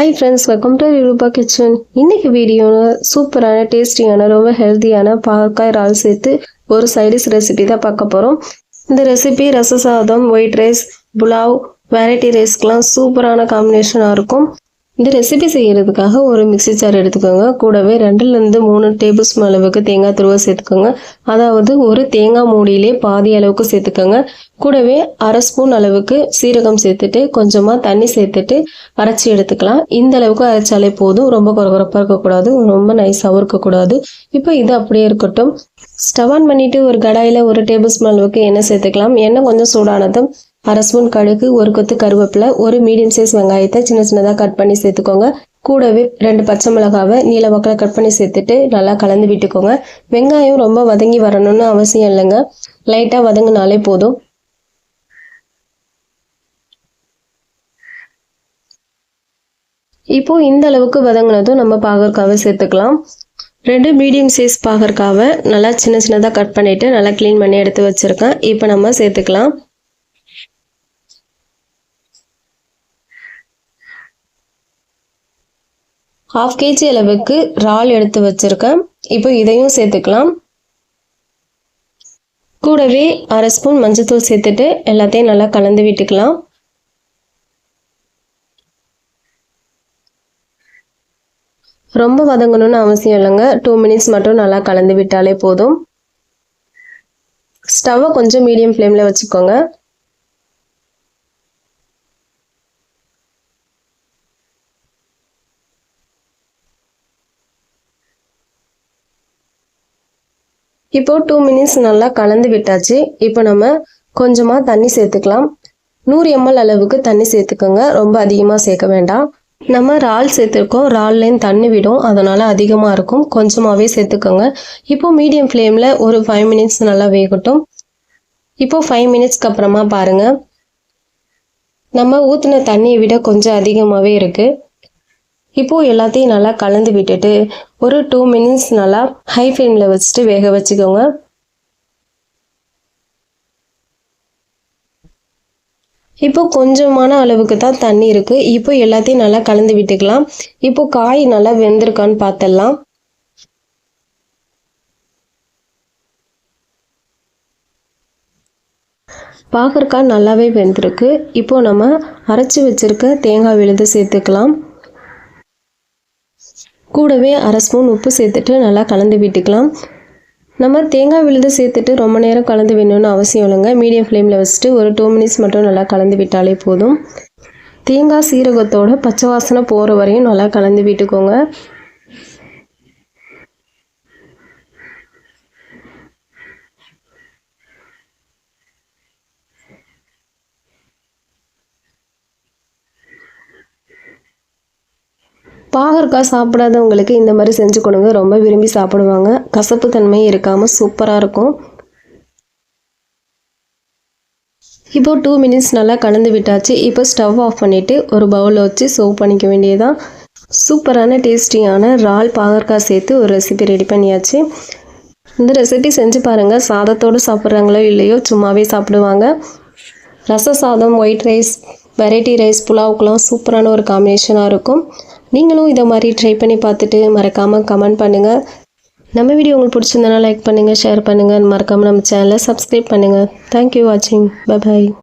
Hi friends welcome to Rupa kitchen இன்னைக்கு வீடியோவில் சூப்பரான டேஸ்டியான ரொம்ப ஹெல்த்தியான பாகக்காய் இறால் சேர்த்து ஒரு சைடிஷ் ரெசிபி தான் பார்க்க போகிறோம் இந்த ரெசிபி ரச சாதம் ஒயிட் ரைஸ் புலாவ் வெரைட்டி ரைஸ்க்கெலாம் சூப்பரான காம்பினேஷனாக இருக்கும். இந்த ரெசிபி செய்கிறதுக்காக ஒரு மிக்ஸி ஜார் எடுத்துக்கோங்க. கூடவே ரெண்டுலேருந்து மூணு டேபிள் ஸ்பூன் அளவுக்கு தேங்காய் துருவ சேர்த்துக்கோங்க. அதாவது ஒரு தேங்காய் மூடியிலே பாதி அளவுக்கு சேர்த்துக்கோங்க. கூடவே அரை ஸ்பூன் அளவுக்கு சீரகம் சேர்த்துட்டு கொஞ்சமாக தண்ணி சேர்த்துட்டு அரைச்சி எடுத்துக்கலாம். இந்த அளவுக்கு அரைச்சாலே போதும். ரொம்ப குறகுறப்பாக இருக்கக்கூடாது. ரொம்ப நைஸாகவும் இருக்கக்கூடாது. இப்போ இது அப்படியே இருக்கட்டும். ஸ்டவ் ஆன் பண்ணிவிட்டு ஒரு கடாயில் ஒரு டேபிள் ஸ்பூன் அளவுக்கு எண்ணெய் சேர்த்துக்கலாம். எண்ணெய் கொஞ்சம் சூடானதும் அரை ஸ்பூன் கடுகு ஒரு கொத்து கருவேப்பிலை ஒரு மீடியம் சைஸ் வெங்காயத்தை சின்ன சின்னதாக கட் பண்ணி சேர்த்துக்கோங்க. கூடவே ரெண்டு பச்சை மிளகாவை நீல வாக்கில் கட் பண்ணி சேர்த்துட்டு நல்லா கலந்து விட்டுக்கோங்க. வெங்காயம் ரொம்ப வதங்கி வரணும்னு அவசியம் இல்லைங்க. லைட்டாக வதங்கினாலே போதும். இப்போ இந்த அளவுக்கு வதங்கினதும் நம்ம பாகற்காவை சேர்த்துக்கலாம். ரெண்டு மீடியம் சைஸ் பாகற்காவை நல்லா சின்ன சின்னதாக கட் பண்ணிவிட்டு நல்லா க்ளீன் பண்ணி எடுத்து வச்சுருக்கேன். இப்போ நம்ம சேர்த்துக்கலாம். ஹாஃப் கேஜி அளவுக்கு இறால் எடுத்து வச்சுருக்கேன். இப்போ இதையும் சேர்த்துக்கலாம். கூடவே அரை ஸ்பூன் மஞ்சத்தூள் சேர்த்துட்டு எல்லாத்தையும் நல்லா கலந்து விட்டுக்கலாம். ரொம்ப வதங்கணும்னு அவசியம் இல்லைங்க. டூ மினிட்ஸ் மட்டும் நல்லா கலந்து விட்டாலே போதும். ஸ்டவ்வை கொஞ்சம் மீடியம் ஃப்ளேமில் வச்சுக்கோங்க. இப்போ டூ மினிட்ஸ் நல்லா கலந்து விட்டாச்சு. இப்போ நம்ம கொஞ்சமாக தண்ணி சேர்த்துக்கலாம். நூறு எம்எல் அளவுக்கு தண்ணி சேர்த்துக்கோங்க. ரொம்ப அதிகமாக சேர்க்க வேண்டாம். நம்ம இறால் சேர்த்துருக்கோம். ரால்லேயும் தண்ணி விடும். அதனால் அதிகமாக இருக்கும். கொஞ்சமாகவே சேர்த்துக்கோங்க. இப்போ மீடியம் ஃப்ளேமில் ஒரு ஃபைவ் மினிட்ஸ் நல்லா வேகட்டும். இப்போ ஃபைவ் மினிட்ஸ்க்கு அப்புறமா பாருங்கள் நம்ம ஊற்றின தண்ணியை விட கொஞ்சம் அதிகமாகவே இருக்குது இப்போது எல்லாத்தையும் நல்லா கலந்து விட்டுட்டு ஒரு டூ மினிட்ஸ் நல்லா ஹை ஃப்ளேமில் வச்சுட்டு வேக வச்சுக்கோங்க. இப்போ கொஞ்சமான அளவுக்கு தான் தண்ணி இருக்குது இப்போ எல்லாத்தையும் நல்லா கலந்து விட்டுக்கலாம். இப்போ காய் நல்லா வெந்திருக்கான்னு பார்த்துடலாம் பாகற்காய் நல்லாவே வெந்திருக்கு. இப்போ நம்ம அரைச்சி வச்சிருக்க தேங்காய் விழுது சேர்த்துக்கலாம். கூடவே அரை ஸ்பூன் உப்பு சேர்த்துட்டு நல்லா கலந்து விட்டுக்கலாம். நம்ம தேங்காய் விழுது சேர்த்துட்டு ரொம்ப நேரம் கலந்து வேணும்னு அவசியம் இல்லைங்க. மீடியம் ஃப்ளேமில் வச்சுட்டு ஒரு டூ மினிட்ஸ் மட்டும் நல்லா கலந்து விட்டாலே போதும். தேங்காய் சீரகத்தோட பச்சை வாசனை போகிற வரையும் நல்லா கலந்து விட்டுக்கோங்க. பாகற்காய் சாப்பிடாதவங்களுக்கு இந்த மாதிரி செஞ்சு கொடுங்க. ரொம்ப விரும்பி சாப்பிடுவாங்க. கசப்பு தன்மை இருக்காமல் சூப்பராக இருக்கும். இப்போ டூ மினிட்ஸ் நல்லா கலந்து விட்டாச்சு. இப்போ ஸ்டவ் ஆஃப் பண்ணிவிட்டு ஒரு பவுலில் வச்சு சர்வ் பண்ணிக்க வேண்டியதான் சூப்பரான டேஸ்டியான இறால் பாகற்காய் சேர்த்து ஒரு ரெசிபி ரெடி பண்ணியாச்சு. இந்த ரெசிபி செஞ்சு பாருங்கள் சாதத்தோடு சாப்பிட்றாங்களோ இல்லையோ சும்மாவே சாப்பிடுவாங்க. ரச சாதம் ஒயிட் ரைஸ் வெரைட்டி ரைஸ் புலாவுக்கெலாம் சூப்பரான ஒரு காம்பினேஷனாக இருக்கும். நீங்களும் இதை மாதிரி ட்ரை பண்ணி பார்த்துட்டு மறக்காமல் கமெண்ட் பண்ணுங்கள் நம்ம வீடியோ உங்களுக்கு பிடிச்சிருந்தனா லைக் பண்ணுங்கள் ஷேர் பண்ணுங்கள் மறக்காமல் நம்ம சேனலை சப்ஸ்கிரைப் பண்ணுங்கள் தேங்க்யூ வாட்சிங் பபாய் பாய்